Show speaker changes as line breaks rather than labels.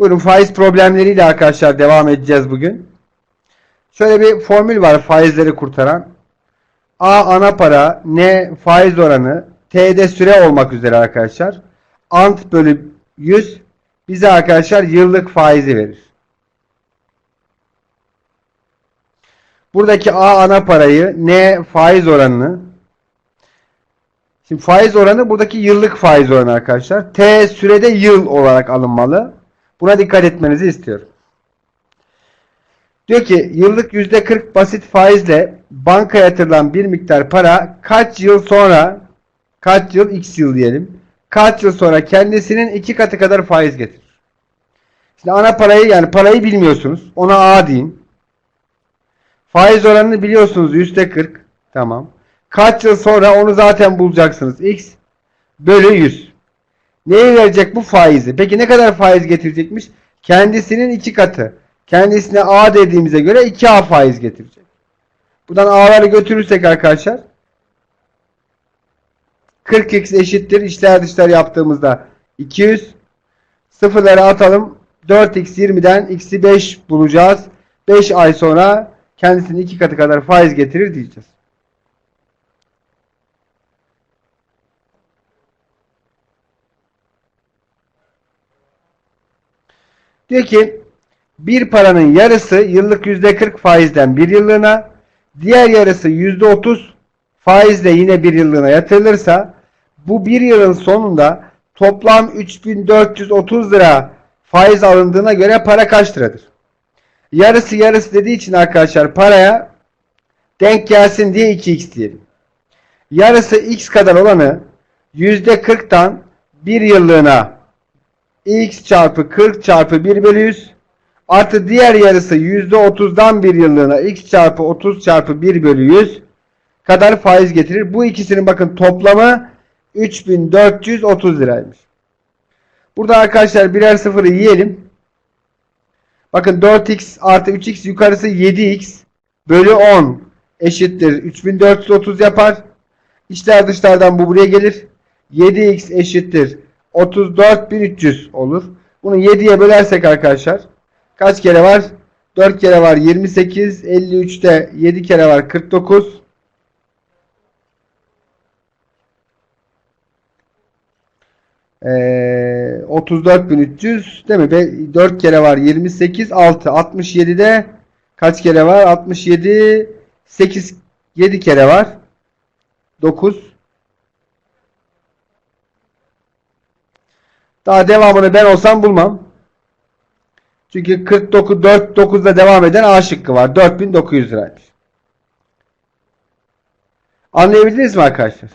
Buyurun faiz problemleriyle arkadaşlar devam edeceğiz bugün. Şöyle bir formül var faizleri kurtaran. A ana para, N faiz oranı, T'de süre olmak üzere arkadaşlar. Ant bölü 100 bize arkadaşlar yıllık faizi verir. Buradaki A ana parayı, N faiz oranını, Şimdi faiz oranı buradaki yıllık faiz oranı arkadaşlar. T sürede yıl olarak alınmalı. Buna dikkat etmenizi istiyorum. Diyor ki yıllık %40 basit faizle bankaya yatırılan bir miktar para kaç yıl sonra kaç yıl x yıl diyelim kaç yıl sonra kendisinin iki katı kadar faiz getirir. Şimdi ana parayı yani parayı bilmiyorsunuz. Ona A deyin. Faiz oranını biliyorsunuz %40. Tamam. Kaç yıl sonra onu zaten bulacaksınız. X bölü 100. Neyi verecek bu faizi? Peki ne kadar faiz getirecekmiş? Kendisinin iki katı. Kendisine A dediğimize göre 2A faiz getirecek. Buradan A'ları götürürsek arkadaşlar 40x eşittir. İçler dışlar yaptığımızda 200. Sıfırları atalım. 4x 20'den x'i 5 bulacağız. 5 ay sonra kendisinin iki katı kadar faiz getirir diyeceğiz. Diyor ki bir paranın yarısı yıllık %40 faizden bir yıllığına diğer yarısı %30 faizle yine bir yıllığına yatırılırsa bu bir yılın sonunda toplam 3430 lira faiz alındığına göre para kaç liradır? Yarısı yarısı dediği için arkadaşlar paraya denk gelsin diye 2x diyelim. Yarısı x kadar olanı %40'tan bir yıllığına x çarpı 40 çarpı 1 bölü 100 artı diğer yarısı %30'dan bir yıllığına x çarpı 30 çarpı 1 bölü 100 kadar faiz getirir. Bu ikisinin bakın toplamı 3430 liraymış. Burada arkadaşlar birer sıfırı yiyelim. Bakın 4x artı 3x yukarısı 7x bölü 10 eşittir. 3430 yapar. İçler dışlardan bu buraya gelir. 7x eşittir. 34.300 olur. Bunu 7'ye bölersek arkadaşlar kaç kere var? 4 kere var 28. 53'te 7 kere var 49. Ee, 34.300 değil mi? Be- 4 kere var 28. 6. 67'de kaç kere var? 67 8 7 kere var. 9 Daha devamını ben olsam bulmam. Çünkü 49 4 9'da devam eden A şıkkı var. 4900 liraymış. Anlayabildiniz mi arkadaşlar?